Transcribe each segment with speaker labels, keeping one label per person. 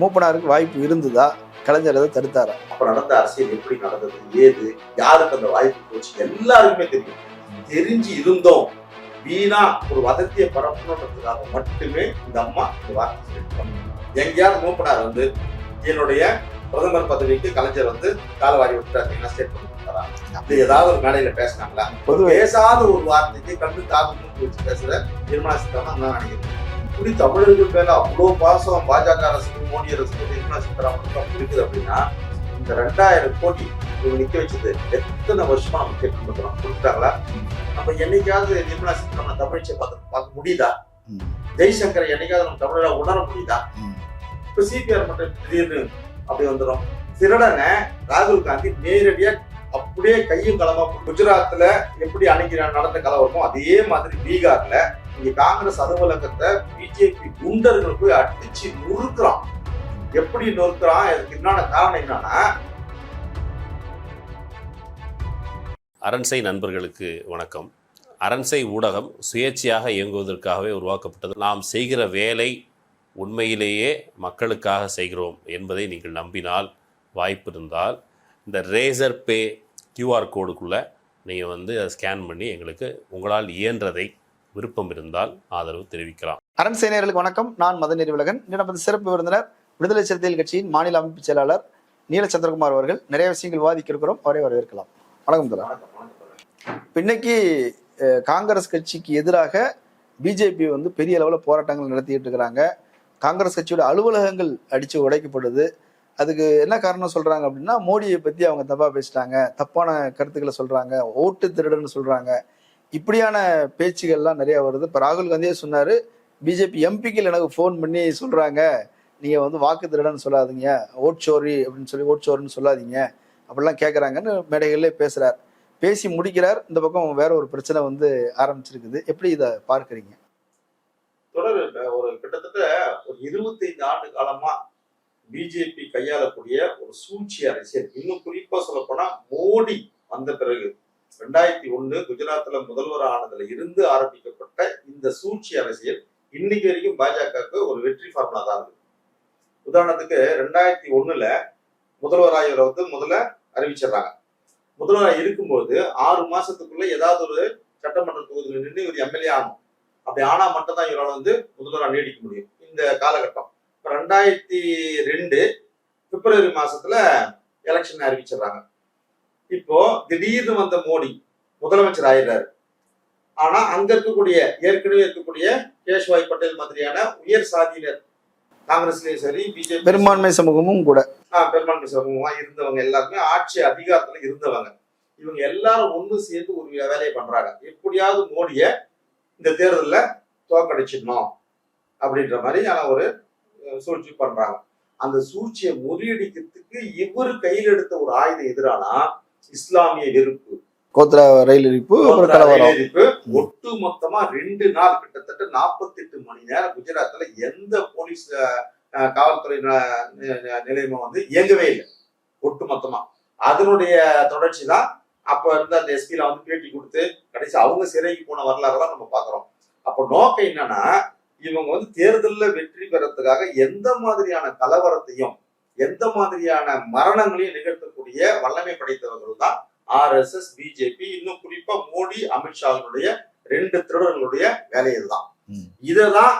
Speaker 1: மூப்பனாருக்கு வாய்ப்பு இருந்ததா? கலைஞர் அதை தடுத்தாரா?
Speaker 2: அப்ப நடந்த அரசியல் எப்படி நடந்தது? ஏது? யாருக்கு அந்த வாய்ப்பு போச்சு? எல்லாருக்குமே தெரியும். தெரிஞ்சு இருந்தோம். வீணா ஒரு வதந்தியை பரப்பணுன்றதுக்காக மட்டுமே இந்த அம்மா இந்த வார்த்தை எங்கேயாவது மூப்பனார் வந்து என்னுடைய பிரதமர் பதவிக்கு கலைஞர் வந்து காலவாரி விட்டுறாங்க ஸ்டேட்மெண்ட் கொடுத்தாரா? அப்படி ஏதாவது ஒரு மேடையில பேசினாங்களா?
Speaker 1: பொதுவே
Speaker 2: பேசாத ஒரு வார்த்தைக்கு கண்டு காது மூக்கு வச்சு பேசுற நிர்மலா சீதாராமன் நான் நினைக்கிறேன் இப்படி தமிழர்கள் மேல அவ்வளவு பாசம் பாஜக அரசுக்கு மோடி அரசுக்கு நிர்மலா சீதாராமனுக்கு இருக்குது அப்படின்னா இந்த ரெண்டாயிரம் கோடி இவங்க நிக்க வச்சது எத்தனை வருஷமா நம்ம கேட்டு இருக்கிறோம்? கொடுத்துட்டாங்களா நம்ம என்னைக்காவது நிர்மலா சீதாராமன் தமிழ்ச்சியை பார்த்து பார்க்க முடியுதா? ஜெய்சங்கரை என்னைக்காவது நம்ம தமிழரா உணர முடியுதா. இப்ப சிபிஆர் மட்டும் திடீர்னு அப்படி வந்துடும் திருடனை ராகுல் காந்தி நேரடியா அப்படியே கையும் களமா குஜராத்ல எப்படி அன்னைக்கு நடந்த கலவரமோ அதே மாதிரி பீகார்ல இங்க காங்கிரஸ் அலுவலகத்தை பிஜேபி குண்டர்கள் போய் அடிச்சு நொறுக்கிறான். எப்படி நொறுக்கிறான்? அதுக்கு என்னென்ன காரணம் என்னன்னா
Speaker 3: அரண்சை நண்பர்களுக்கு வணக்கம். அரண்சை ஊடகம் சுயேட்சையாக இயங்குவதற்காகவே உருவாக்கப்பட்டது. நாம் செய்கிற வேலை உண்மையிலேயே மக்களுக்காக செய்கிறோம் என்பதை நீங்கள் நம்பினால் வாய்ப்பு இருந்தால் இந்த ரேசர் பே கியூஆர் கோடுக்குள்ளே நீங்கள் வந்து அதை ஸ்கேன் பண்ணி எங்களுக்கு உங்களால் இயன்றதை விருப்பம் இருந்தால் ஆதரவு தெரிவிக்கலாம்.
Speaker 1: அரண் சேனையர்களுக்கு வணக்கம். நான் மத நெறிவுலகன். இன்று சிறப்பு விருந்தினர் விடுதலை சிறுத்தைகள் கட்சியின் மாநில அமைப்பு செயலாளர் நீல சந்திரகுமார் அவர்கள். நிறைய விஷயங்கள் விவாதிக்க இருக்கிறோம். அவரை வரவேற்கலாம். வணக்கம் தலா இன்னைக்கு காங்கிரஸ் கட்சிக்கு எதிராக பிஜேபி வந்து பெரிய அளவில் போராட்டங்கள் நடத்திட்டு இருக்கிறாங்க. காங்கிரஸ் கட்சியோட அலுவலகங்கள் அடிச்சு உடைக்கப்படுது. அதுக்கு என்ன காரணம் சொல்றாங்க அப்படின்னா மோடியை பத்தி அவங்க தப்பா பேசிட்டாங்க. தப்பான கருத்துக்களை சொல்றாங்க. ஓட்டு திருடன்னு சொல்றாங்க. இப்படியான பேச்சுகள்லாம் நிறைய வருது. இப்ப ராகுல் காந்தியே சொன்னாரு பிஜேபி எம்பிக்கள் எனக்கு ஃபோன் பண்ணி சொல்றாங்க. நீங்க வந்து வாக்கு திருடன்னு சொல்லாதீங்க. ஓட்சோரி அப்படின்னு சொல்லி ஓட்சோருன்னு சொல்லாதீங்க. அப்படிலாம் கேட்குறாங்கன்னு மேடைகள்ல பேசுறார். பேசி முடிக்கிறார். இந்த பக்கம் வேற ஒரு பிரச்சனை வந்து ஆரம்பிச்சிருக்குது. எப்படி இதை பார்க்கறீங்க?
Speaker 2: தொடர் ஒரு கிட்டத்தட்ட ஒரு இருபத்தைந்து ஆண்டு காலமா பிஜேபி கையாளக்கூடிய ஒரு சூழ்ச்சி அரசியல். இன்னும் குறிப்பா சொல்ல போனா மோடி வந்த பிறகு. ரெண்டாயிரத்தி ஒண்ணு குஜராத்ல முதல்வர் ஆனதுல இருந்து ஆரம்பிக்கப்பட்ட இந்த சூழ்ச்சி அரசியல் இன்னைக்கு வரைக்கும் பாஜகவுக்கு ஒரு வெற்றி ஃபார்முலா தான் இருக்கு. உதாரணத்துக்கு ரெண்டாயிரத்தி ஒண்ணுல முதல்வராயவரை வந்து முதல்ல அறிவிச்சிடுறாங்க. முதல்வராக இருக்கும்போது ஆறு மாசத்துக்குள்ள ஏதாவது ஒரு சட்டமன்ற தொகுதியில் நின்று இவர் எம்எல்ஏ ஆகணும். அப்படி ஆனா மட்டும் தான் இவரால் வந்து முதல்வராக நீடிக்க முடியும் இந்த காலகட்டம். இப்போ ரெண்டாயிரத்தி ரெண்டு பிப்ரவரி மாசத்துல எலெக்ஷன் அறிவிச்சிடுறாங்க. இப்போ திடீர்னு வந்த மோடி முதலமைச்சர் ஆயிடுறாரு. ஆனா அங்க இருக்கக்கூடிய ஏற்கனவே இருக்கக்கூடிய கேஷ்வாய் பட்டேல் மாதிரியான உயர் சாதியினர் காங்கிரஸ்லயும் சரி பிஜேபி
Speaker 1: பெரும்பான்மை சமூகமும் கூட.
Speaker 2: பெரும்பான்மை சமூகமா இருந்தவங்க எல்லாருமே ஆட்சி அதிகாரத்துல இருந்தவங்க. இவங்க எல்லாரும் ஒண்ணு சேர்ந்து ஒரு வேலையை பண்றாங்க. எப்படியாவது மோடிய இந்த தேர்தல்ல தோக்கடிச்சிடணும் அப்படின்ற மாதிரியான ஒரு அஹ், சூழ்ச்சி பண்றாங்க. அந்த சூழ்ச்சியை முறியடிக்கிறதுக்கு இவர் கையில் எடுத்த ஒரு ஆயுதம் எதிரானா இஸ்லாமிய வெறுப்பு
Speaker 1: கோத்ரா ரயில் இடிப்பு அப்புறம் கலவரம்.
Speaker 2: எதிர்ப்பு ஒட்டு மொத்தமா ரெண்டு நாள் கிட்டத்தட்ட 48 மணி நேரம் குஜராத்ல எந்த போலீஸ் காவல்துறை நிலையமும் வந்து இயங்கவே இல்லை. ஒட்டு மொத்தமா அதனுடைய தொடர்ச்சி தான் அப்ப இருந்த அந்த எஸ்பில வந்து பேட்டி கொடுத்து கடைசி அவங்க சிறைக்கு போன வரலாறுலாம் நம்ம பாக்குறோம் அப்ப நோக்கம் என்னன்னா இவங்க வந்து தேர்தல்ல வெற்றி பெறத்துக்காக எந்த மாதிரியான கலவரத்தையும் எந்த மாதிரியான மரணங்களையும் நிகழ்த்தக்கூடிய வல்லமை படைத்தவர்கள் தான் ஆர்எஸ்எஸ் பிஜேபி இன்னும் குறிப்பா மோடி அமித்ஷாவினுடைய ரெண்டு திருடர்களுடைய வேலை இதுதான்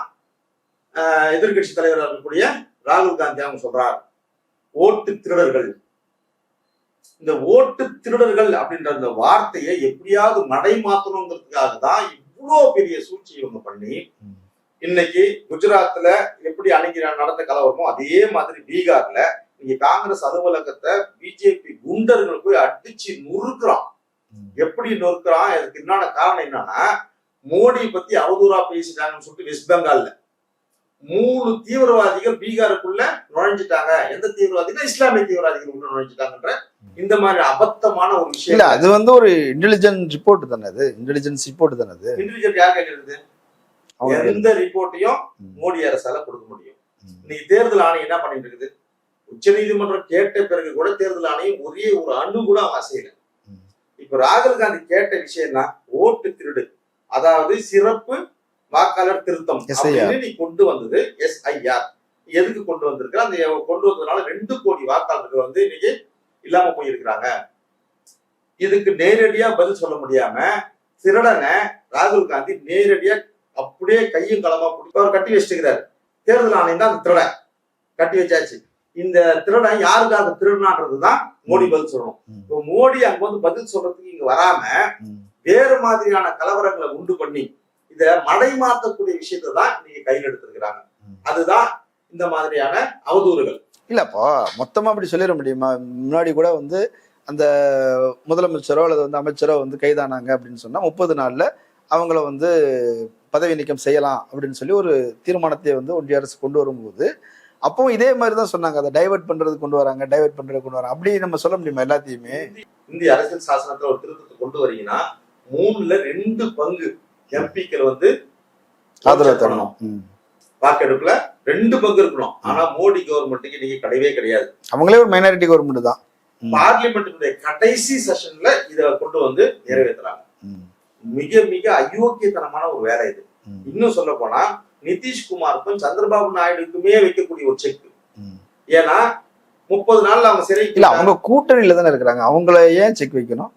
Speaker 2: எதிர்கட்சி தலைவராக இருக்கக்கூடிய ராகுல் காந்தி அவங்க சொல்றார். ஓட்டு திருடர்கள். இந்த ஓட்டு திருடர்கள் அப்படின்ற அந்த வார்த்தையை எப்படியாவது மடை மாத்தணுங்கிறதுக்காக தான் இவ்வளோ பெரிய சூழ்ச்சி இவங்க பண்ணி. இன்னைக்கு குஜராத்ல எப்படி அன்னைக்கு நடந்த கலவரமோ அதே மாதிரி பீகார்ல இங்க காங்கிரஸ் அலுவலகத்தை பிஜேபி குண்டர்கள் போய் அடிச்சு நொறுக்குறான். எப்படி நொறுக்குறான்? அதுக்கு என்னென்ன காரணம் என்னன்னா மோடி பத்தி அவதூறா பேசிட்டாங்கன்னு சொல்லிட்டு வெஸ்ட் பெங்கால்ல மூணு தீவிரவாதிகள் பீகாருக்குள்ள நுழைஞ்சிட்டாங்க. எந்த தீவிரவாதிகள் இஸ்லாமிய தீவிரவாதிகள் உள்ள நுழைஞ்சிட்டாங்கன்ற இந்த மாதிரி அபத்தமான ஒரு
Speaker 1: இல்ல
Speaker 2: விஷயம்
Speaker 1: அது வந்து ஒரு இன்டெலிஜென்ட் ரிப்போர்ட் தானே அது? இன்டெலிஜென்ஸ் ரிப்போர்ட் தானே அது?
Speaker 2: இன்டெலிஜென்ட் யார்
Speaker 1: அவங்க
Speaker 2: எந்த ரிப்போர்ட்டையும். மோடி அரசால கொடுக்க முடியும். இன்னைக்கு தேர்தல் ஆணையம் என்ன பண்ணிட்டு இருக்குது? உச்ச நீதிமன்றம் கேட்ட பிறகு கூட தேர்தல் ஆணையம் ஒரே ஒரு அணு கூட அவன் அசையல. இப்ப ராகுல் காந்தி கேட்ட விஷயம்னா ஓட்டு திருடு. அதாவது சிறப்பு வாக்காளர் திருத்தம் நீ கொண்டு வந்தது எஸ்ஐஆர் எதுக்கு கொண்டு வந்திருக்கு அந்த கொண்டு வந்ததுனால ரெண்டு கோடி வாக்காளர்கள் வந்து இன்னைக்கு இல்லாம போயிருக்கிறாங்க. இதுக்கு நேரடியா பதில் சொல்ல முடியாம திருடனை ராகுல் காந்தி நேரடியா அப்படியே கையும் களமா பிடிச்சி அவர் கட்டி வச்சுக்கிறாரு தேர்தல் ஆணையம் தான் அந்த திருடன் கட்டி வச்சாச்சு. இந்த திருடன் யாருக்காக திருடனான்றதுதான் மோடி பதில் சொல்லணும். இப்போ மோடி அங்க வந்து பதில் சொல்றதுக்கு இங்க வராம. வேறு மாதிரியான கலவரங்களை உண்டு பண்ணி இத மடை மாத்தக்கூடிய விஷயத்தை தான் நீங்க கையில் எடுத்திருக்கிறாங்க. அதுதான் இந்த மாதிரியான அவதூறுகள்
Speaker 1: இல்லப்பா மொத்தமா அப்படி சொல்லிட முடியுமா முன்னாடி கூட வந்து அந்த முதலமைச்சரோ அல்லது வந்து அமைச்சரோ வந்து கைதானாங்க அப்படின்னு சொன்னா முப்பது நாள்ல அவங்கள வந்து பதவி நீக்கம் செய்யலாம் அப்படின்னு சொல்லி ஒரு தீர்மானத்தை வந்து ஒன்றிய அரசு கொண்டு வரும்போது அப்பவும் இதே மாதிரி தான் சொன்னாங்க. அதை டைவர்ட் பண்றது கொண்டு வராங்க டைவர்ட் பண்றது கொண்டு வராங்க. அப்படி நம்ம சொல்ல முடியுமா எல்லாத்தையுமே?
Speaker 2: இந்திய அரசியல் சாசனத்துல ஒரு திருத்தத்தை கொண்டு வரீங்கன்னா மூணுல ரெண்டு பங்கு எம்பிக்கள் வந்து
Speaker 1: ஆதரவு தரணும்.
Speaker 2: வாக்கெடுப்புல ரெண்டு பங்கு இருக்கணும். ஆனா மோடி கவர்மெண்ட்டுக்கு இன்னைக்கு கிடையவே கிடையாது.
Speaker 1: அவங்களே ஒரு மைனாரிட்டி கவர்மெண்ட் தான்.
Speaker 2: பார்லிமெண்ட்டுடைய கடைசி செஷன்ல இத கொண்டு வந்து நிறைவேற்றுறாங்க. மிக மிக அயோக்கியத்தனமான ஒரு வேலை இது. இன்னும் சொல்ல போனா நிதிஷ்குமாருக்கும் சந்திரபாபு நாயுடுக்குமே வைக்கக்கூடிய ஒரு செக். ஏன்னா முப்பது நாள்ல அவங்க சிறை
Speaker 1: இல்ல அவங்க கூட்டணியில தானே இருக்கிறாங்க. அவங்கள ஏன் செக் வைக்கணும்?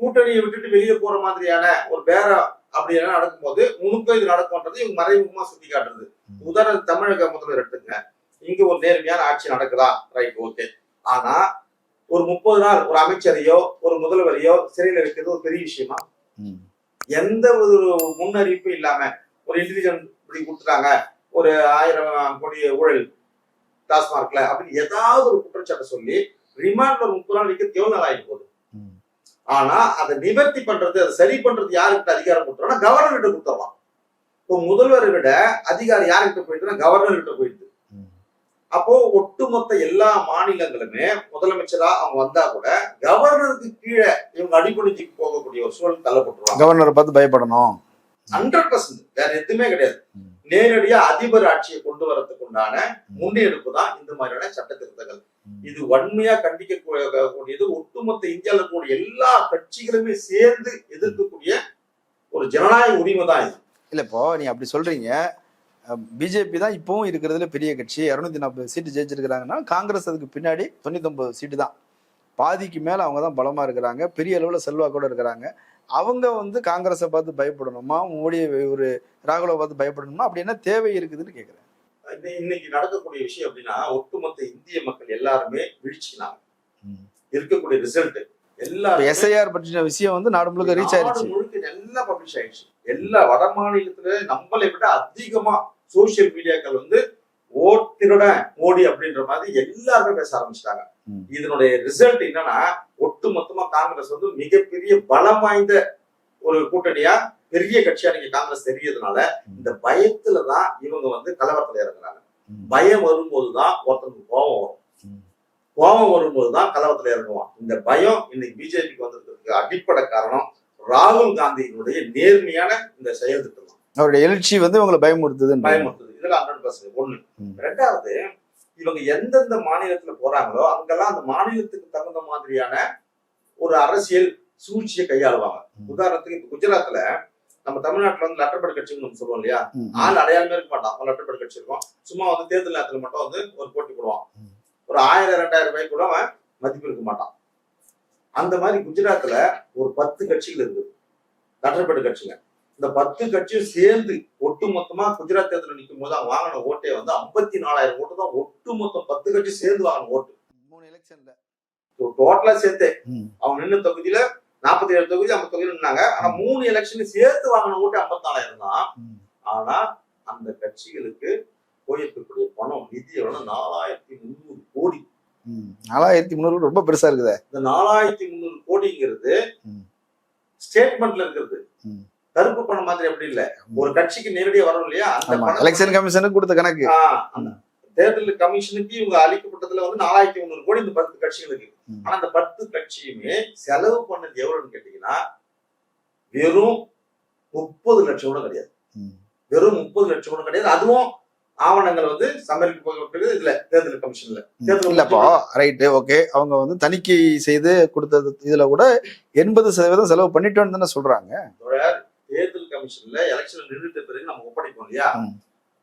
Speaker 2: கூட்டணியை விட்டுட்டு வெளியே போற மாதிரியான ஒரு பேரம் அப்படி எல்லாம் நடக்கும்போது முழுக்க இது நடக்கும்ன்றது இவங்க மறைமுகமா சுட்டி காட்டுறது உதாரணம் தமிழக முதல்வர் எடுத்துங்க. இங்க ஒரு நேர்மையான ஆட்சி நடக்குதா? ரைட் ஓகே ஆனா ஒரு முப்பது நாள் ஒரு அமைச்சரையோ ஒரு முதல்வரையோ சிறையில் வைக்கிறது ஒரு பெரிய விஷயமா. எந்த ஒரு முன்னறிவிப்பும் இல்லாம ஒரு இன்டெலிஜென்ட் இப்படி கொடுத்துட்டாங்க. ஒரு ஆயிரம் கோடி ஊழல் டாஸ்மார்க்ல அப்படின்னு ஏதாவது ஒரு குற்றச்சாட்டை சொல்லி ரிமாண்ட் ஒரு முப்பது நாள் வைக்கிறது எவ்வளவு நாள் போகுது. ஆனா அதை நிவர்த்தி பண்றது அதை சரி பண்றது யாருக்கிட்ட அதிகாரம் கொடுத்துறோம்னா கவர்னர் கிட்ட கொடுத்துடலாம். இப்போ முதல்வரை விட அதிகாரம் யாருக்கிட்ட போயிட்டுனா கவர்னர் கிட்ட போயிடுது. அப்போ ஒட்டுமொத்த எல்லா மாநிலங்களுமே முதலமைச்சரா அவங்க வந்தா கூட கவர்னருக்கு கீழே இவங்க அடிப்பணிஞ்சு போகக்கூடிய ஒரு சூழல் தள்ளப்பட்டுருவாங்க.
Speaker 1: கவர்னரை பார்த்து பயப்படணும்.
Speaker 2: ஹண்ட்ரட் பர்சன்ட் வேற எதுவுமே கிடையாது. நேரடியா அதிபர் ஆட்சியை கொண்டு வரதுக்கு உண்டான முன்னெடுப்பு தான் இந்த மாதிரியான சட்ட திருத்தங்கள். இது வன்மையா கண்டிக்க கூடியது ஒட்டுமொத்த இந்தியாவில் இருக்கக்கூடிய எல்லா கட்சிகளுமே சேர்ந்து எதிர்க்கக்கூடிய ஒரு ஜனநாயக உரிமை தான் இது.
Speaker 1: இல்ல இப்போ நீ அப்படி சொல்றீங்க. பிஜேபி தான் இப்பவும் இருக்கிறதுல பெரிய கட்சி. இரநூத்தி நாற்பது சீட்டு ஜெயிச்சிருக்கிறாங்கன்னா காங்கிரஸ் அதுக்கு பின்னாடி தொண்ணூத்தொன்பது சீட்டு தான். பாதிக்கு மேல அவங்க தான் பலமா இருக்கிறாங்க. பெரிய அளவுல செல்வாக்கோட இருக்கிறாங்க. அவங்க வந்து காங்கிரஸை பார்த்து பயப்படணுமா? மோடியை ஒரு ராகுலை பார்த்து பயப்படணுமா? அப்படி என்ன தேவை இருக்குதுன்னு கேக்குறேன்.
Speaker 2: இன்னை- இன்னைக்கு நடக்கக்கூடிய விஷயம் அப்படின்னா ஒட்டுமொத்த இந்திய மக்கள் எல்லாருமே வீழ்ச்சினாங்க. இருக்கக்கூடிய ரிசல்ட் எல்லாரும்
Speaker 1: எஸ்ஐஆர் பற்றின விஷயம் வந்து நாடு முழுக்க ரீச் ஆயிருச்சு.
Speaker 2: நாடு முழுக்க எல்லாம் பப்ளிஷ் ஆயிடுச்சு எல்லா வட மாநிலத்துல நம்மளை விட அதிகமா சோசியல் மீடியாக்கள் வந்து ஓட்டிருட மோடி அப்படின்ற மாதிரி எல்லாருமே பேச ஆரம்பிச்சிட்டாங்க. இதனுடைய ரிசல்ட் என்னன்னா ஒட்டு மொத்தமா காங்கிரஸ் வந்து மிகப்பெரிய பலம் வாய்ந்த ஒரு கூட்டணியா பெரிய கட்சியா நீங்க காங்கிரஸ் தெரியறதுனால. இந்த பயத்துல தான் இவங்க வந்து கலவரத்துல இறங்குறாங்க. பயம் வரும்போதுதான் ஒருத்தனுக்கு கோபம் வரும். கோபம் வரும்போதுதான் கலவரத்துல இறங்குவான் இந்த பயம் இன்னைக்கு பிஜேபிக்கு வந்திருக்கிறதுக்கு அடிப்படை காரணம் ராகுல் காந்தியினுடைய நேர்மையான இந்த செயல் திட்டம்.
Speaker 1: அவருடைய எழுச்சி வந்து இவங்களை பயமுறுத்துதுன்னு
Speaker 2: பயமுறுத்துது இதுல ஹண்ட்ரட் பர்சன்ட் ஒண்ணு. ரெண்டாவது இவங்க எந்தெந்த மாநிலத்துல போறாங்களோ அங்கெல்லாம் அந்த மாநிலத்துக்கு தகுந்த மாதிரியான ஒரு அரசியல் சூழ்ச்சியை கையாளுவாங்க. உதாரணத்துக்கு இப்ப குஜராத்ல நம்ம தமிழ்நாட்டுல வந்து லட்டர்படி கட்சின்னு நம்ம சொல்லுவோம் இல்லையா. ஆள் அடையாளமே இருக்க மாட்டான். லட்டர்படி கட்சி இருக்கும். சும்மா வந்து தேர்தல் நேரத்துல மட்டும் வந்து ஒரு போட்டி போடுவான். ஒரு ஆயிரம் ரெண்டாயிரம் ரூபாய்க்கு கூட அவன் மதிப்பு இருக்க மாட்டான். அந்த மாதிரி குஜராத்ல ஒரு பத்து கட்சிகள் இருக்குது லட்டர்படி கட்சிங்க இந்த பத்து கட்சியும் சேர்ந்து ஒட்டு மொத்தமா குஜராத் தேர்தல் நிற்கும் போது அவன் வாங்கின ஓட்டே வந்து ஐம்பத்தி நாலாயிரம் ஓட்டு தான் ஒட்டு மொத்தம் பத்து கட்சி சேர்ந்து வாங்கின ஓட்டு
Speaker 1: மூணு எலெக்ஷன்ல
Speaker 2: டோட்டலா சேர்த்தே. அவங்க நின்ன தொகுதியில நாற்பத்தி ஏழு தொகுதி ஐம்பது தொகுதி நின்னாங்க ஆனா மூணு எலெக்ஷன் சேர்த்து வாங்கின ஓட்டு ஐம்பத்தி நாலாயிரம் தான். ஆனா அந்த கட்சிகளுக்கு போயிருக்கக்கூடிய பணம் நிதி எவ்வளவு நாலாயிரத்தி முந்நூறு கோடி.
Speaker 1: நாலாயிரத்தி முந்நூறு ரொம்ப பெருசா இருக்குதே
Speaker 2: இந்த நாலாயிரத்தி முந்நூறு கோடிங்கிறது. ஸ்டேட்மெண்ட்ல இருக்கிறது. கருப்பு பணம் மாதிரி அப்படி இல்ல. ஒரு கட்சிக்கு நேரடியா வரும் இல்லையா? அந்த
Speaker 1: எலெக்ஷன் கமிஷனுக்கு கொடுத்த கணக்கு.
Speaker 2: தேர்தல் கமிஷனுக்கு இவங்க அளிக்கப்பட்டதுல வந்து நாலாயிரத்தி முந்நூறு கோடி இந்த பத்து கட்சிகளுக்கு. ஆனா அந்த பத்து கட்சியுமே செலவு பண்ணது எவ்வளவுன்னு கேட்டீங்கன்னா வெறும் முப்பது லட்சம் கூட கிடையாது. வெறும் முப்பது லட்சம் கூட கிடையாது. அதுவும் ஆவணங்கள் வந்து சமர்ப்பிக்கப்பட்டது இதுல தேர்தல் கமிஷன்ல தேர்தல்
Speaker 1: இல்லப்பா. ரைட்டு ஓகே அவங்க வந்து தணிக்கை செய்து கொடுத்தது இதுல கூட எண்பது சதவீதம் செலவு பண்ணிட்டோன்னு தானே சொல்றாங்க.
Speaker 2: கமிஷன்ல எலெக்ஷன் நின்றுட்ட பிறகு நம்ம ஒப்படைப்போம் இல்லையா.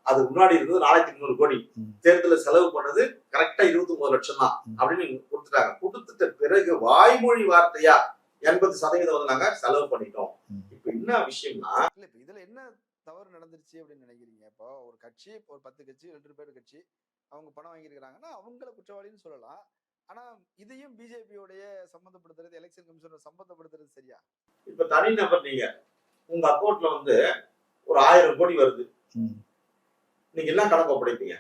Speaker 2: அது முன்னாடி இருந்தது நாலாயிரத்தி முந்நூறு கோடி. தேர்தலில் செலவு பண்ணது கரெக்டா இருபத்தி ஒன்பது லட்சம் தான். அப்படின்னு கொடுத்துட்டாங்க கொடுத்துட்ட பிறகு வாய்மொழி வார்த்தையா எண்பது சதவீதம் வந்து நாங்க செலவு பண்ணிட்டோம். இப்ப என்ன விஷயம்னா
Speaker 1: இல்ல இப்ப இதுல என்ன தவறு நடந்துருச்சு அப்படின்னு நினைக்கிறீங்க இப்போ ஒரு கட்சி இப்போ ஒரு பத்து கட்சி ரெண்டு பேர் கட்சி அவங்க பணம் வாங்கியிருக்கிறாங்கன்னா அவங்கள குற்றவாளின்னு சொல்லலாம் ஆனா இதையும் பிஜேபியோடைய சம்மந்தப்படுத்துறது எலெக்ஷன் கமிஷனோட சம்மந்தப்படுத்துறது சரியா
Speaker 2: இப்ப தனிநபர் நீங்க உங்க அக்கௌண்ட்ல வந்து ஒரு ஆயிரம் கோடி வருது. நீங்க எல்லாம் கணக்கு ஒப்படைப்பீங்க.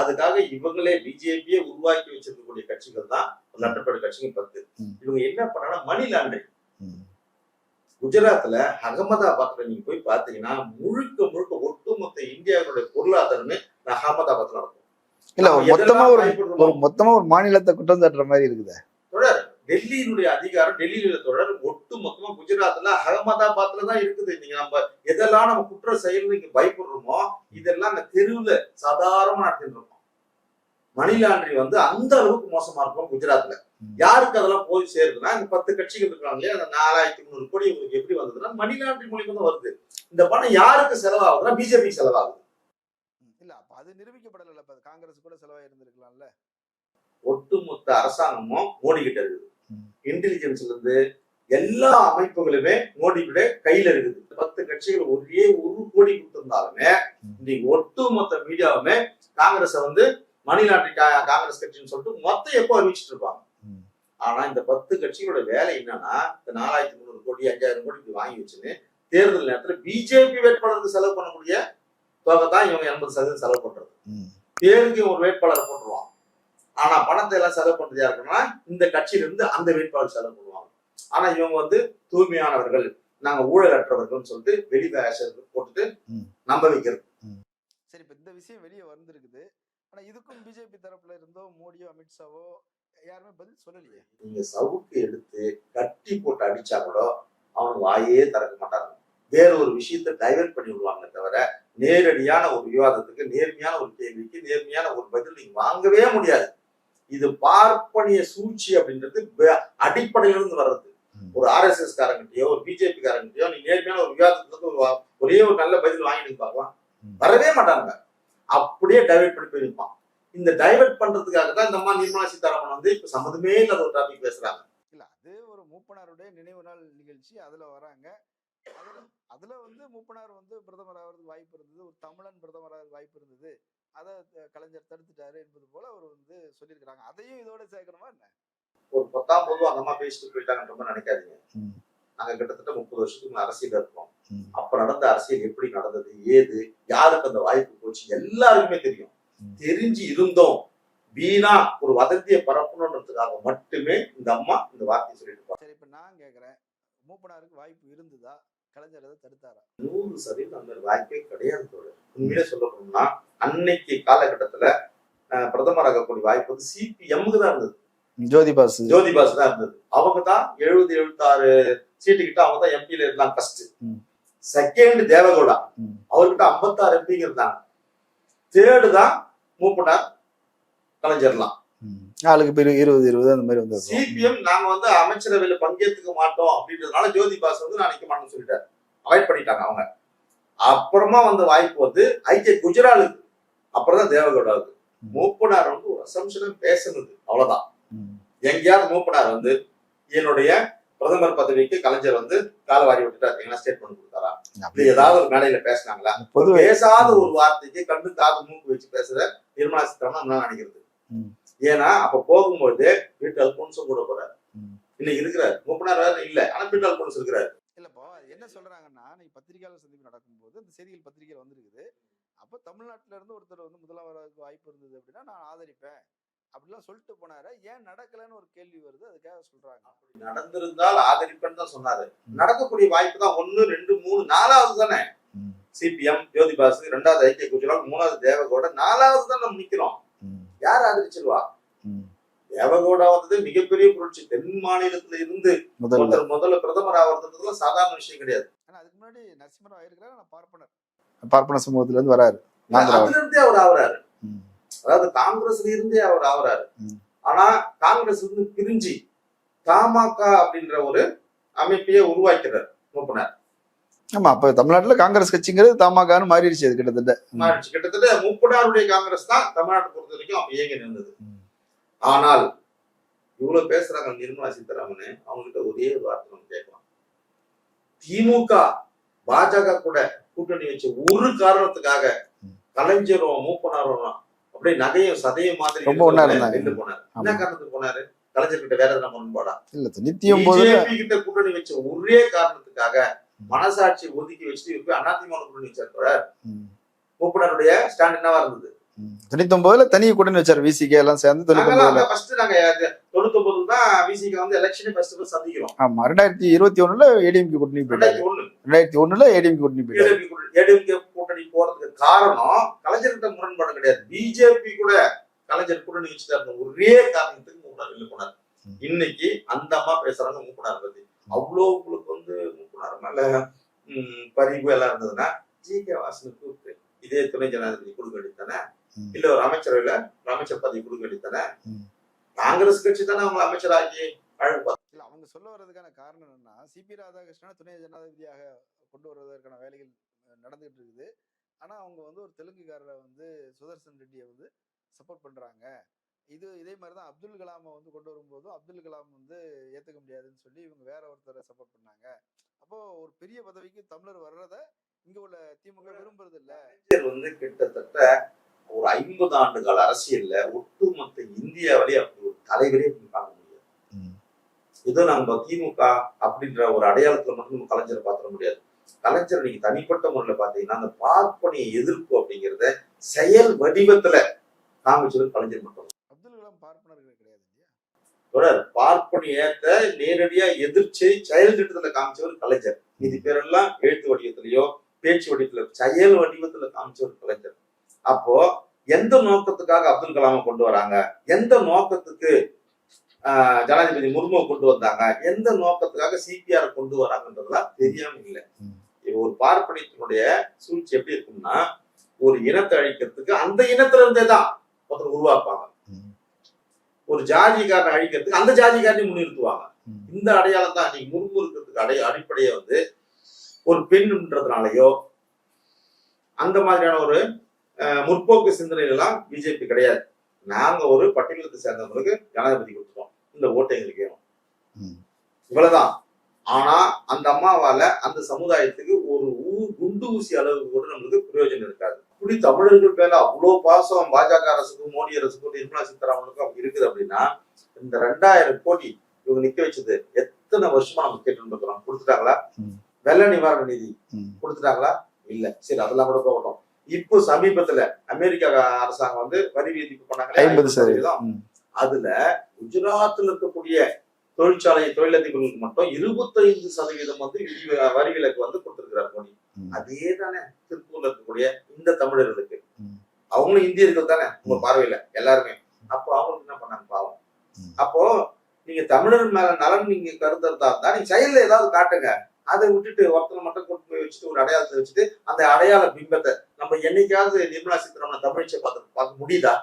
Speaker 2: அதுக்காக இவங்களே பிஜேபியே உருவாக்கி வச்சிருக்கக்கூடிய கட்சிகள் தான் லட்டப்பேடு கட்சிங்க பத்து. இவங்க என்ன பண்ணாங்கன்னா மணி லாண்டரிங். குஜராத்ல அகமதாபாத்ல நீங்க போய் பாத்தீங்கன்னா முழுக்க முழுக்க ஒட்டுமொத்த இந்தியாவுடைய பொருளாதாரமே அகமதாபாத்ல நடக்கும்.
Speaker 1: இல்ல மொத்தமா ஒரு மொத்தமா ஒரு மாநிலத்தை குற்றம் சாட்டுற மாதிரி இருக்குது.
Speaker 2: டெல்லியினுடைய அதிகாரம் டெல்லியில தொடர் ஒட்டு மொத்தமா குஜராத்ல அகமதாபாத்ல தான் இருக்குது. நீங்க நம்ம எதெல்லாம் நம்ம குற்ற செயல் நீங்க பயப்படுறோமோ இதெல்லாம் அந்த தெருவுல சாதாரணமா நடத்திட்டு இருக்கோம். மணி லாண்டரி வந்து அந்த அளவுக்கு மோசமா இருக்கும் குஜராத்ல. யாருக்கு அதெல்லாம் போய் சேருதுன்னா இந்த பத்து கட்சிகள் இருக்காங்க இல்லையா? அந்த நாலாயிரத்தி முந்நூறு கோடி உங்களுக்கு எப்படி வந்ததுன்னா மணி லாண்டரி மூலியமா தான் வருது. இந்த பணம் யாருக்கு செலவாகுதுன்னா பிஜேபி செலவாகுது.
Speaker 1: இல்ல அப்ப அது நிரூபிக்கப்படல காங்கிரஸ் கூட செலவாக இருந்திருக்கலாம்ல
Speaker 2: ஒட்டுமொத்த அரசாங்கமும் மோடி கிட்ட இருக்குது. இன்டெலிஜென்ஸ்ல இருந்து எல்லா அமைப்புகளுமே மோடி கிட்ட கையில இருக்குது பத்து கட்சிகள் ஒரே ஒரு கோடி கொடுத்திருந்தாலுமே. இன்னைக்கு ஒட்டுமொத்த மீடியாவுமே காங்கிரஸ வந்து மணி லாண்டரி கா- காங்கிரஸ் கட்சின்னு சொல்லிட்டு மொத்தம் எப்போ அறிவிச்சிட்டு இருப்பாங்க. ஆனா இந்த பத்து கட்சிகளோட வேலை என்னன்னா இந்த நாலாயிரத்தி முந்நூறு கோடி அஞ்சாயிரம் கோடி இப்படி வாங்கி வச்சுன்னு தேர்தல் நேரத்துல பிஜேபி வேட்பாளருக்கு செலவு பண்ணக்கூடிய தொகை தான் இவங்க எண்பது சதவீதம் செலவு பண்றது. பேருக்கு ஒரு வேட்பாளரை போட்டுருவான் ஆனா பணத்தை எல்லாம் செலவு பண்றது யாருக்குன்னா இந்த கட்சியில இருந்து அந்த வேட்பாளர் செலவு பண்ணுவாங்க. ஆனா இவங்க வந்து தூய்மையானவர்கள் நாங்க ஊழலற்றவர்கள் சொல்லிட்டு வெளி போட்டுட்டு. நம்ப வைக்கிறது.
Speaker 1: சரி இப்ப இந்த விஷயம் வெளியே வந்திருக்குது. ஆனா இதுக்கும் பிஜேபி தரப்புல இருந்தோ மோடியோ அமித்ஷாவோ யாருமே பதில் சொல்லலையே.
Speaker 2: நீங்க சவுக்கு எடுத்து கட்டி போட்டு அடிச்சா கூட அவனுக்கு வாயே திறக்க மாட்டாங்க. வேற ஒரு விஷயத்தை டைவர்ட் பண்ணி விடுவாங்க தவிர நேரடியான ஒரு விவாதத்துக்கு நேர்மையான ஒரு கேள்விக்கு நேர்மையான ஒரு பதில் நீங்க வாங்கவே முடியாது. இது பார்ப்பனிய சூழ்ச்சி அப்படின்றது வே- அடிப்படையில இருந்து வர்றது. ஒரு ஆர்எஸ்எஸ் காரங்கிட்டயோ ஒரு பிஜேபி காரங்கிட்டயோ நீ நேர்மையான ஒரு விவாதத்துல இருந்து ஒரு ஒரே ஒரு நல்ல பதில் வாங்கிட்டு பார்க்கலாம். வரவே மாட்டாங்க. அப்படியே டைவர்ட் பண்ணி போயிருப்பான். இந்த டைவர்ட் பண்றதுக்காக தான் இந்த அம்மா நிர்மலா சீதாராமன் வந்து இப்ப சம்மந்தமே இல்லாத ஒரு டாபிக் பேசுறாங்க.
Speaker 1: இல்ல அது ஒரு மூப்பனாருடைய நினைவு நாள் நிகழ்ச்சி. அதுல வராங்க. அதுல அதுல வந்து மூப்பனார் வந்து பிரதமர் ஆகிறதுக்கு வாய்ப்பு இருந்தது. ஒரு தமிழன் பிரதமர் ஆகிறதுக்கு வாய்ப்பு இருந்தது. அதை கலைஞர் தடுத்துட்டாரு என்பது போல அவர் வந்து சொல்லியிருக்கிறாங்க. அதையும் இதோட சேர்க்கணுமா என்ன?
Speaker 2: ஒரு பத்தாம் பொதுவா அந்த அம்மா பேசிட்டு போயிட்டாங்கன்ற மாதிரி நினைக்காதீங்க.
Speaker 1: ம்.
Speaker 2: நாங்க கிட்டத்தட்ட முப்பது வருஷத்துக்கு அரசியல் இருக்கோம். அப்ப நடந்த அரசியல் எப்படி நடந்தது ஏது யாருக்கு அந்த வாய்ப்பு போச்சு எல்லாருக்குமே தெரியும்.
Speaker 1: ம்.
Speaker 2: தெரிஞ்சு இருந்தோம். வீணா ஒரு வதந்தியை பரப்பணுன்றதுக்காக மட்டுமே இந்த அம்மா இந்த வார்த்தையை சொல்லிட்டு
Speaker 1: சரி இப்ப நான் கேக்குறேன். மூப்பனாருக்கு வாய்ப்பு இருந்ததா? கலைஞர் அதை தடுத்தாரா?
Speaker 2: நூறு சதவீதம் அந்த வாய்ப்பே கிடையாது தோழர். உண்மையிலே சொல்ல போனோம்னா அன்னைக்கு காலகட்டத்துல பிரதமர் ஆகக்கூடிய வாய்ப்பு வந்து சிபிஎம்க்கு தான் இருந்தது.
Speaker 1: ஜோதி பாசு
Speaker 2: ஜோதி பாசு தான் இருந்தது. அவங்க தான் எழுபது எழுபத்தாறு சீட்டு கிட்ட அவங்க தான் எம்பியில இருந்தாங்க ஃபர்ஸ்ட். செகண்ட் தேவகவுடா. அவர்கிட்ட ஐம்பத்தாறு எம்பிங்க இருந்தாங்க. தேர்டு தான் மூப்பனார் கலைஞர்லாம்.
Speaker 1: நாளுக்கு பேர் இருபது இருபது அந்த மாதிரி வந்து
Speaker 2: சிபிஎம் நாங்க வந்து அமைச்சரவையில பங்கேற்றுக்க மாட்டோம் அப்படின்றதுனால ஜோதி பாஸ் வந்து நான் நிக்க மாட்டேன்னு சொல்லிட்டாரு. அவாய்ட் பண்ணிட்டாங்க அவங்க. அப்புறமா வந்த வாய்ப்பு வந்து ஐக்கிய குஜராலுக்கு. அப்புறம் தான் தேவகவுடாவுக்கு. மூப்பனார் வந்து ஒரு அசம்ஷனும் பேசுனது. அவ்வளவுதான். எங்கேயாவது மூப்பனார் வந்து என்னுடைய பிரதமர் பதவிக்கு கலைஞர் வந்து காலவாரி விட்டுட்டாரு. எங்கன்னா ஸ்டேட்மெண்ட் கொடுத்தாரா? இல்ல ஏதாவது ஒரு மேடையில பேசினாங்களா? பேசாத ஒரு வார்த்தைக்கு கண்டு காது மூக்கு வச்சு பேசுற நிர்மலா சீதாராமன் நான் நினைக்கிறது. ஏன்னா அப்ப போகும்போது வீட்டு அல்போன்ஸும் கூட போறாரு. இன்னைக்கு இருக்கிறார். மூப்பனார் இல்ல. ஆனா வீட்டு அல்போன்ஸ் இருக்கிறாரு.
Speaker 1: இல்லப்போ என்ன சொல்றாங்கன்னா இன்னைக்கு பத்திரிகையாளர் சந்திப்பு நடக்கும்போது இந்த செய்திகள் பத்திரிகையில் வந்திருக்குது. அப்போ தமிழ்நாட்டுல இருந்து ஒருத்தர் வந்து முதல்வராக வாய்ப்பு இருந்தது அப்படின்னா நான் ஆதரிப்பேன். அப்படிலாம் சொல்லிட்டு போனாரு. ஏன் நடக்கலைன்னு ஒரு கேள்வி வருது. அதுக்காக சொல்றாங்க.
Speaker 2: நடந்திருந்தால் ஆதரிப்பேன்னு தான் சொன்னாரு. நடக்கக்கூடிய வாய்ப்பு தான் ஒண்ணு ரெண்டு மூணு நாலாவது தானே. சிபிஎம் ஜோதி பாசு ரெண்டாவது ஐக்கிய குஜராத் மூணாவது தேவகோட நாலாவது தான் நம்ம நிக்கிறோம். யார் ஆதரிச்சிருவா? தேவகவுடா வந்தது மிகப்பெரிய புரட்சி. தென் மாநிலத்துல இருந்து
Speaker 1: முதல்ல.
Speaker 2: ஒருத்தர் முதல்ல பிரதமர் ஆகிறதுலாம் சாதாரண விஷயம் கிடையாது.
Speaker 1: ஆனா அதுக்கு முன்னாடி நரசிம்மராவ் ஆயிருக்கிறாரு நான் பார்ப்பனர். பார்ப்பன சமூகத்துல இருந்து வராரு.
Speaker 2: அதுல இருந்தே அவர் ஆகுறாரு. அதாவது காங்கிரஸ்ல இருந்தே அவர் ஆகுறாரு.
Speaker 1: ம்.
Speaker 2: ஆனா காங்கிரஸ் இருந்து பிரிஞ்சு தமாக அப்படின்ற ஒரு அமைப்பையே உருவாக்கிறார் மூப்பனார்.
Speaker 1: ஆமா அப்ப தமிழ்நாட்டுல காங்கிரஸ் கட்சிங்கிறது தமாகான்னு மாறிடுச்சு அது கிட்டத்தட்ட.
Speaker 2: மாறிடுச்சு. கிட்டத்தட்ட முப்படாருடைய காங்கிரஸ் தான் தமிழ்நாட்டை பொறுத்த வரைக்கும் அப்ப இயங்கி நின்றது. ஆனால் இவ்வளவு பேசுறாங்க நிர்மலா சீதாராமன் அவங்க கிட்ட ஒரே வார்த்தை நம்ம கேட்கலாம் திமுக பாஜக கூட கூட்டணி வச்ச ஒரு காரணத்துக்காக. கலைஞரும் மூப்பனாரும் அப்படியே நகையும் சதையும் மாதிரி
Speaker 1: ரொம்ப.
Speaker 2: வெளில போனாரு. என்ன காரணத்துக்கு போனாரு கலைஞர் கிட்ட வேற எதனா முரண்பாடா
Speaker 1: இல்ல
Speaker 2: பிஜேபி கிட்ட கூட்டணி வச்ச ஒரே காரணத்துக்காக மனசாட்சி ஒதுக்கி வச்சுட்டு போய் அதிமுக கூட்டணி வச்சார் மூப்பனாருடைய ஸ்டாண்ட் என்னவா இருந்தது.
Speaker 1: தொண்ணூத்தி ஒன்பதுல தனி கூட்டணி வச்சாரு விசிகே எல்லாம் சேர்ந்து தொண்ணூத்தி ஒன்பதுல
Speaker 2: ஃபர்ஸ்ட் நாங்க தொண்ணூத்தி ஒன்பதுல தான் விசிக்கு வந்து எலெக்ஷனே ஃபர்ஸ்ட் சந்திக்கிறோம்.
Speaker 1: ஆமா ரெண்டாயிரத்தி இருபத்தி ஒண்ணுல ஏடிஎம்கே கூட்டணி போயிட்டாரு.
Speaker 2: ரெண்டாயிரத்தி ஒண்ணு.
Speaker 1: ரெண்டாயிரத்தி ஒண்ணுல ஏடிஎம்கே கூட்டணி போயிட்டாரு.
Speaker 2: ஏடிஎம்கே கூட்டணி போறதுக்கு காரணம் கலைஞர்கிட்ட முரண்பாடு கிடையாது. பிஜேபி கூட கலைஞர் கூட்டணி ஒரே காரணத்துக்கு மூப்பனார் வெளில போனார். இன்னைக்கு அந்த அம்மா பேசுறாங்க மூப்பனார் பத்தி அவ்வளோ உங்களுக்கு வந்து மூப்பனார் மேல பரிவு எல்லாம் இருந்ததுன்னா ஜி கே வாசனுக்கு இதே துணை ஜனாதிபதி கொடுக்க வேண்டியதானே. இல்ல ஒரு அமைச்சரவையில ஒரு அமைச்சர் பதவி கொடுக்க வேண்டியதானே. காங்கிரஸ் கட்சி தானே அவங்க அமைச்சராகி.
Speaker 1: இல்ல அவங்க சொல்ல வர்றதுக்கான காரணம் என்னன்னா சிபி ராதாகிருஷ்ணனை துணை ஜனாதிபதியாக கொண்டு வருவதற்கான வேலைகள் நடந்துகிட்டு இருக்குது. ஆனா அவங்க வந்து ஒரு தெலுங்குக்காரரை வந்து சுதர்சன் ரெட்டியை வந்து சப்போர்ட் பண்றாங்க. இது இதே மாதிரி தான் அப்துல் கலாமை வந்து கொண்டு வரும்போது அப்துல் கலாம் வந்து ஏத்துக்க முடியாதுன்னு சொல்லி இவங்க வேற ஒருத்தரை சப்போர்ட் பண்ணாங்க. அப்போ ஒரு பெரிய பதவிக்கு தமிழர் வர்றத இங்க உள்ள திமுக விரும்புறது இல்ல
Speaker 2: வந்து கிட்டத்தட்ட ஒரு ஐம்பது ஆண்டு கால அரசியல்ல ஒட்டுமொத்த இந்தியாவிலே அப்படி ஒரு தலைவரே பார்க்க முடியாது. ஏதோ நம்ம திமுக அப்படின்ற ஒரு அடையாளத்துல மட்டும் நம்ம கலைஞரை பார்த்துட முடியாது. கலைஞர் நீங்க தனிப்பட்ட முறையில பாத்தீங்கன்னா அந்த பார்ப்பனிய எதிர்ப்பு அப்படிங்கிறத செயல் வடிவத்துல காமிச்சது கலைஞர் மட்டும்
Speaker 1: அப்துல் கலாம் பார்ப்பனர்கள் கிடையாது
Speaker 2: தொடர் பார்ப்பனியத்தை நேரடியா எதிர்த்து செயல் திட்டத்துல காமிச்சவர் கலைஞர். இது பேரெல்லாம் எழுத்து வடிவத்திலேயோ பேச்சு வடிவத்துல செயல் வடிவத்துல காமிச்சவர் கலைஞர். அப்போ எந்த நோக்கத்துக்காக அப்துல் கலாமை கொண்டு வராங்க? எந்த நோக்கத்துக்கு ஜனாதிபதி முர்மு கொண்டு வந்தாங்க? எந்த நோக்கத்துக்காக சிபிஆர் கொண்டு வராங்கன்றதுலாம் தெரியாம இல்லை. ஒரு பார்ப்பனியத்தினுடைய சூழ்ச்சி எப்படி இருக்கும்னா ஒரு இனத்தை அழிக்கிறதுக்கு அந்த இனத்துல இருந்தே தான் ஒருத்தர் உருவாக்குவாங்க.
Speaker 1: ம்.
Speaker 2: ஒரு ஜாதிக்காரனை அழிக்கிறதுக்கு அந்த ஜாதிக்காரனையும் முன்னிறுத்துவாங்க. இந்த அடையாளம் தான் நீங்க முன்முறுக்கிறதுக்கு அடைய அடிப்படையே வந்து ஒரு பெண்ன்றதுனாலயோ அந்த மாதிரியான ஒரு முற்போக்கு சிந்தனைகள்லாம் பிஜேபி கிடையாது. நாங்க ஒரு பட்டியலத்தை சேர்ந்தவங்களுக்கு ஜனாதிபதி கொடுத்துட்டோம். இந்த ஓட்டை எங்களுக்கு வேணும். இவ்வளவுதான். ஆனா அந்த அம்மாவால அந்த சமுதாயத்துக்கு ஒரு ஊ குண்டு ஊசி அளவு கூட நம்மளுக்கு பிரயோஜனம் இருக்காது. இப்படி தமிழர்கள் மேல அவ்வளவு பாசம் பாஜக அரசுக்கும் மோடி அரசுக்கும் நிர்மலா சீதாராமனுக்கும் அப்படி இருக்குது அப்படின்னா இந்த ரெண்டாயிரம் கோடி இவங்க நிக்க வச்சது எத்தனை வருஷமா நம்ம கேட்டு இருக்கிறோம்? கொடுத்துட்டாங்களா. வெள்ள நிவாரண நிதி. கொடுத்துட்டாங்களா? இல்ல. சரி அதெல்லாம் கூட போகட்டும். இப்போ சமீபத்துல அமெரிக்கா அரசாங்கம் வந்து வரி விதிப்பு பண்ணாங்க
Speaker 1: ஐம்பது சதவீதம்.
Speaker 2: அதுல குஜராத்ல இருக்கக்கூடிய தொழிற்சாலை தொழிலதிபர்களுக்கு மட்டும் இருபத்தைந்து சதவீதம் வந்து வரி விலக்கு வந்து கொடுத்திருக்கிறார் மோடி. அதே தானே திருப்பூர்ல இருக்கக்கூடிய இந்த தமிழர்களுக்கு. அவங்களும் இந்தியர்கள் தானே உங்க. பார்வையில எல்லாருமே அப்போ அவங்களுக்கு என்ன பண்ணாங்க பாவம். அப்போ நீங்க தமிழர் மேல நலன் நீங்க கருதுறதா இருந்தா நீங்க செயல்ல ஏதாவது காட்டுங்க அதை விட்டுட்டு ஒருத்தனை மட்டும் கொண்டு போய் வச்சுட்டு ஒரு அடையாளத்தை வச்சுட்டு அந்த அடையாள பிம்பத்தை நம்ம என்னைக்காவது நிர்மலா சீதாராமன் தமிழ்ச்சியை பார்த்து பார்க்க முடியுதா.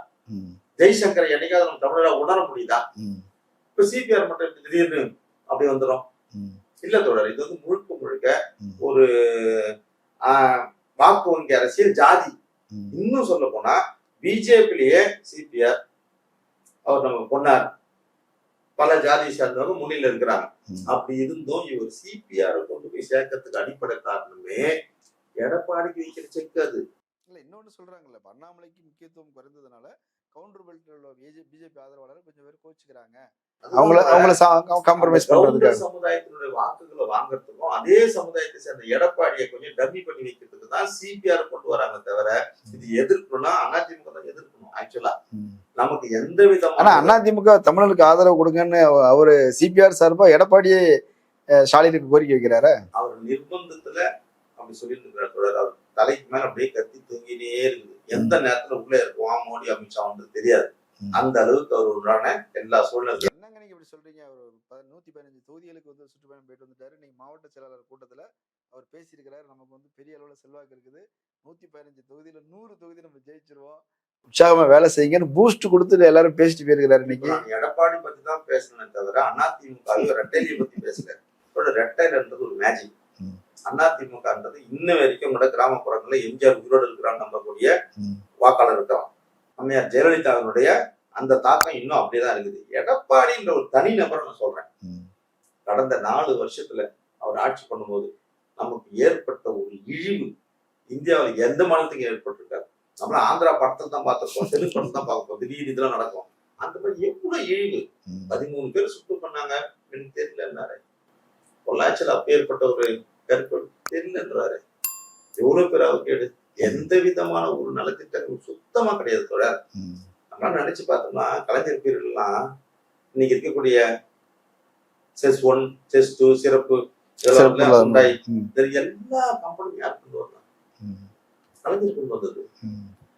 Speaker 2: ஜெய்சங்கரை என்னைக்காவது நம்ம தமிழரா உணர முடியுதா. இப்ப சிபிஆர் மட்டும் திடீர்னு அப்படி வந்துடும். இல்ல தொடர் இது வந்து முழுக்க முழுக்க. ஒரு வாக்கு வங்கி அரசியல் ஜாதி. இன்னும் சொல்ல போனா பிஜேபிலேயே சிபிஆர் அவர் நம்ம பொன்னார் பல ஜாதி சேர்ந்தவங்க முன்னில இருக்கிறாங்க. அப்படி இருந்தும் இவர் சிபிஆர் கொண்டு போய் சேர்க்கறதுக்கு அடிப்படை காரணமே எடப்பாடிக்கு வைக்கிற செக் அது.
Speaker 1: இல்ல இன்னொன்னு சொல்றாங்கல்ல அண்ணாமலைக்கு முக்கியத்துவம் குறைந்ததுனால கவுண்டர் பெல்ட்ல உள்ள பிஜேபி ஆதரவாளர் கொஞ்சம் பேர் கோச்சுக்கிறாங்க அவங்கள அவங்கள காம்ப்ரமைஸ் பண்றதுக்காக.
Speaker 2: சமுதாயத்தினுடைய வாக்குகளை வாங்குறதுக்கும் அதே சமுதாயத்தை சேர்ந்த எடப்பாடியை கொஞ்சம் டம்மி பண்ணி வைக்கிறதுக்கு தான் சிபிஆர் கொண்டு வராங்க தவிர இது எதிர்க்கணும்னா அதிமுக தான் எதிர்க்கணும் ஆக்சுவலா. நமக்கு எந்த
Speaker 1: ஆனா
Speaker 2: விதமான
Speaker 1: அதிமுக தமிழனுக்கு ஆதரவு கொடுங்கன்னு அவ- அவரு சிபிஆர் சார்பா எடப்பாடியே ஸ்டாலினுக்கு கோரிக்கை வைக்கிறாரு?
Speaker 2: அவர் நிர்பந்தத்துல அப்படி சொல்லிட்டு இருக்கிறார் தொடர் அவர் தலைக்கு மேல அப்படியே கத்தி தூங்கினே இருக்குது. எந்த நேரத்துல உள்ள இருக்குவான் மோடி அமித்ஷா வந்து தெரியாது. அந்த அளவுக்கு அவர் உண்டான எல்லா சூழ்நிலை
Speaker 1: என்னங்க நீங்க இப்படி சொல்றீங்க? அவர் நூத்தி பதினஞ்சு தொகுதிகளுக்கு வந்து சுற்றுப்பயணம் போயிட்டு வந்துட்டாரு. நீங்க மாவட்ட செயலாளர் கூட்டத்துல அவர் பேசியிருக்கிறாரு. நமக்கு வந்து பெரிய அளவுல செல்வாக்கு இருக்குது. நூத்தி பதினஞ்சு தொகுதியில நூறு தொகுதி நம்ம ஜெயிச்சிருவோம். உற்சாகமா வேலை செய்யுங்கன்னு பூஸ்ட் கொடுத்துட்டு எல்லாரும் பேசிட்டு போயிருக்கிறாரு இன்னைக்கு.
Speaker 2: எடப்பாடி பத்தி தான் பேசணுமே தவிர அதிமுக ரெட்டைலியை பத்தி பேசல. இதோட ரெட்டைலன்றது ஒரு மேஜிக். அதிமுகன்றது இன்ன வரைக்கும் கூட கிராமப்புறங்கள்ல எம்ஜிஆர் உயிரோடு இருக்கிறான்னு நம்பக்கூடிய. வாக்காளர் இருக்கிறான் அம்மையார் ஜெயலலிதாவினுடைய அந்த தாக்கம் இன்னும் அப்படியேதான் இருக்குது. எடப்பாடின்ற ஒரு தனி நபரை நான் சொல்றேன். கடந்த நாலு வருஷத்துல அவர் ஆட்சி பண்ணும்போது நமக்கு ஏற்பட்ட ஒரு இழிவு இந்தியாவில் எந்த மாநிலத்துக்கும் ஏற்பட்டிருக்காது. நம்மள ஆந்திரா படத்துல தான் பார்த்திருக்கோம் தெலுங்கு படத்துல தான் பார்ப்போம் திடீர்னு இதெல்லாம் நடக்கும். அந்த மாதிரி எவ்வளவு இழிவு. பதிமூணு பேர் சுட்டு பண்ணாங்க எனக்கு தெரியலன்னாரு பொள்ளாச்சியில் அப்பேற்பட்ட ஒரு கருப்பு தெரியலன்றாரு. எவ்வளவு பேர் அவர் கேடு எந்த விதமான ஒரு நலத்திட்டங்கள் சுத்தமா கிடையாது தொடர். நம்மளாம் நினைச்சு பார்த்தோம்னா கலைஞர் பீரியட்லாம் இன்னைக்கு இருக்கக்கூடிய செஸ் ஒன் செஸ் டூ சிறப்பு இதெல்லாம் எல்லா கம்பெனியும் யார் கொண்டு வரலாம். கலைஞர் கொண்டு வந்தது.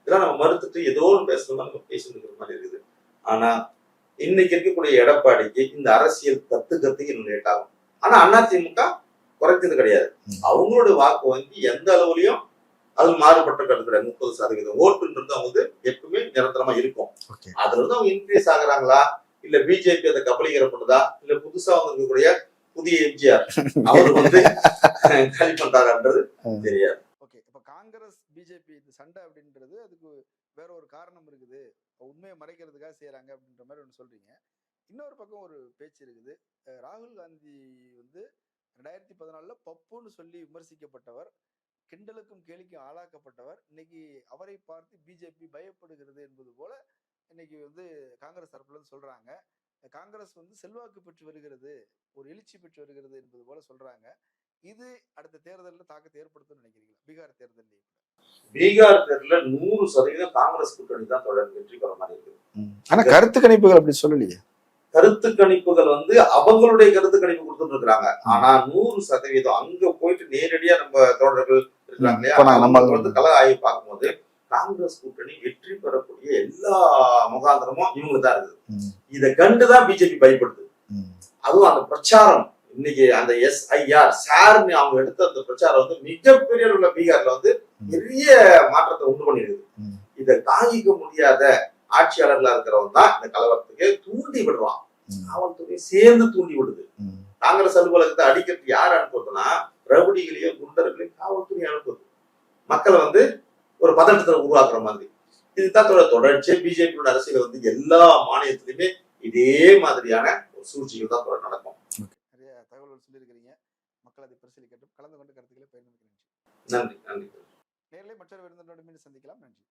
Speaker 2: இதெல்லாம் நம்ம மறுத்துட்டு ஏதோ ஒன்று பேசணும்னா நம்ம பேசிட்டு இருக்கிற மாதிரி இருக்குது. ஆனா இன்னைக்கு இருக்கக்கூடிய எடப்பாடிக்கு இந்த அரசியல் கத்து கத்துக்கு இன்னும் லேட் ஆகும். ஆனா அதிமுக குறைத்தது கிடையாது.
Speaker 1: ம்.
Speaker 2: அவங்களுடைய வாக்கு வங்கி எந்த அளவுலயும் அது மாறுபட்ட கருத்து கிடையாது முப்பது சதவீதம் ஓட்டுன்றது அவங்க எப்பவுமே நிரந்தரமா இருக்கும். அதுல இருந்து அவங்க இன்க்ரீஸ் ஆகுறாங்களா? இல்ல பிஜேபி அதை கபலீகரப்படுதா இல்ல புதுசா வந்திருக்கக்கூடிய புதிய எம்ஜிஆர் அவர் வந்து களி பண்றாருன்றது தெரியாது.
Speaker 1: பிஜேபி இந்த சண்டை அப்படின்றது அதுக்கு வேற ஒரு காரணம் இருக்குது. உண்மையை மறைக்கிறதுக்காக செய்கிறாங்க அப்படின்ற மாதிரி ஒன்று சொல்றீங்க. இன்னொரு பக்கம் ஒரு பேச்சு இருக்குது. ராகுல் காந்தி வந்து ரெண்டாயிரத்தி பதினாலில் பப்புன்னு சொல்லி விமர்சிக்கப்பட்டவர் கிண்டலுக்கும் கேலிக்கும் ஆளாக்கப்பட்டவர். இன்னைக்கு அவரை பார்த்து பிஜேபி பயப்படுகிறது என்பது போல இன்னைக்கு வந்து காங்கிரஸ் தரப்புல சொல்றாங்க. காங்கிரஸ் வந்து செல்வாக்கு பெற்று வருகிறது ஒரு எழுச்சி பெற்று வருகிறது என்பது போல சொல்றாங்க. இது அடுத்த தேர்தலில் தாக்கத்தை ஏற்படுத்தும்னு நினைக்கிறீங்களா? பீகார் தேர்தலில்
Speaker 2: பீகார் தேர்தலில் நூறு சதவீதம் காங்கிரஸ் கூட்டணி தான் தொடர் வெற்றி பெற மாதிரி இருக்கு.
Speaker 1: ஆனா கருத்து கணிப்புகள் அப்படி சொல்லலையே.
Speaker 2: கருத்து கணிப்புகள் வந்து அவங்களுடைய கருத்து கணிப்பு கொடுத்துட்டு இருக்காங்க ஆனா நூறு சதவீதம் அங்க போயிட்டு நேரடியா நம்ம தோழர்கள் இருக்காங்க இல்லையா?
Speaker 1: நம்ம-
Speaker 2: வந்து ஆய்வு பார்க்கும்போது காங்கிரஸ் கூட்டணி வெற்றி பெறக்கூடிய எல்லா முகாந்திரமும் இவங்க தான் இருக்குது. இதை கண்டுதான் பிஜேபி பயப்படுது. அதுவும் அந்த பிரச்சாரம். இன்னைக்கு அந்த எஸ்ஐஆர் சார்னு அவங்க எடுத்த அந்த பிரச்சாரம் வந்து மிகப்பெரிய உள்ள பீகார்ல வந்து பெரிய மாற்றத்தை உண்டு
Speaker 1: ம்.
Speaker 2: இதை தாங்கிக்க முடியாத ஆட்சியாளர்களா இருக்கிறவங்க தான் இந்த கலவரத்துக்கு தூண்டி விடுறான். காவல்துறை சேர்ந்து தூண்டி விடுது. காங்கிரஸ் அலுவலகத்தை அடிக்கிறதுக்கு யார் அனுப்புறதுன்னா ரவுடிகளையும் குண்டர்களையும் காவல்துறை அனுப்புது மக்களை வந்து ஒரு பதட்டத்தை உருவாக்குற மாதிரி. இதுதான் தொடர் தொடர்ச்சியா பிஜேபியோட அரசியல் வந்து எல்லா மாநிலத்திலுமே இதே மாதிரியான ஒரு சூழ்ச்சிகள் தான் நடக்கும்.
Speaker 1: சொல்லியிருக்கிறீங்க. மக்கள் அதை பரிசீலிக்கட்டும். கலந்து கொண்டு கருத்துக்களை பயன்படுத்தி
Speaker 2: நன்றி. நன்றி.
Speaker 1: நேரிலே மற்றொரு விருந்தினோடு மீண்டும் சந்திக்கலாம். நன்றி.